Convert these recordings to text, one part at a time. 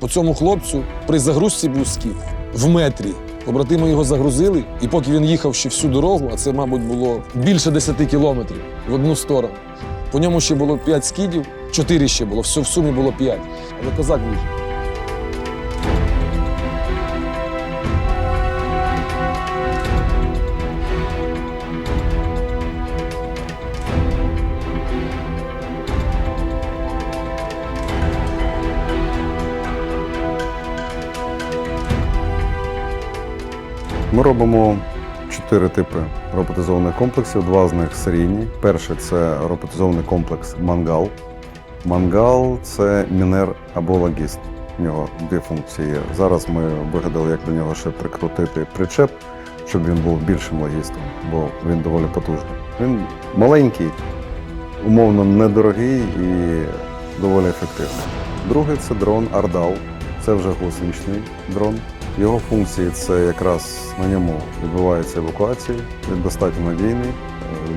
По цьому хлопцю при загрузці скіт в метрі. Побратими його загрузили, і поки він їхав ще всю дорогу, а це, мабуть, було більше 10 кілометрів в одну сторону. По ньому ще було 5 скідів, 4 ще було, все в сумі було 5. Але козак вижив. Ми робимо чотири типи роботизованих комплексів. Два з них серійні. Перший це роботизований комплекс Мангал. Мангал це мінер або логіст. У нього дві функції. Зараз ми вигадали, як до нього ще прикрутити причеп, щоб він був більшим логістом, бо він доволі потужний. Він маленький, умовно недорогий і доволі ефективний. Другий це дрон Ардал. Це вже космічний дрон. Його функції це якраз на ньому відбувається евакуація. Він достатньо надійний. Е,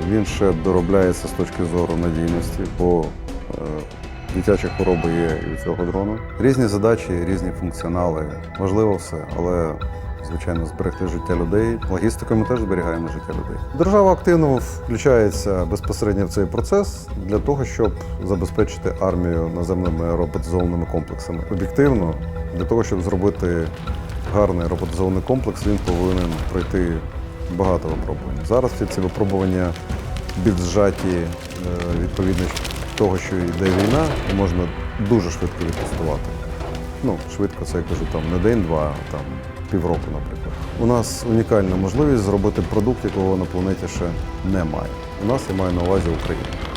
Він ще доробляється з точки зору надійності, бо е, дитячі хвороби є і цього дрону. Різні задачі, різні функціонали. Важливо все, але звичайно зберегти життя людей. Логістикою ми теж зберігаємо життя людей. Держава активно включається безпосередньо в цей процес для того, щоб забезпечити армію наземними роботизованими комплексами. Об'єктивно, для того, щоб зробити гарний роботизований комплекс, він повинен пройти багато випробувань. Зараз всі ці випробування більш зжаті е, відповідно того, що йде війна, можна дуже швидко відтестувати. Ну, швидко це я кажу там не день-два, там півроку, наприклад. У нас унікальна можливість зробити продукт, якого на планеті ще немає. У нас я маю на увазі Україну.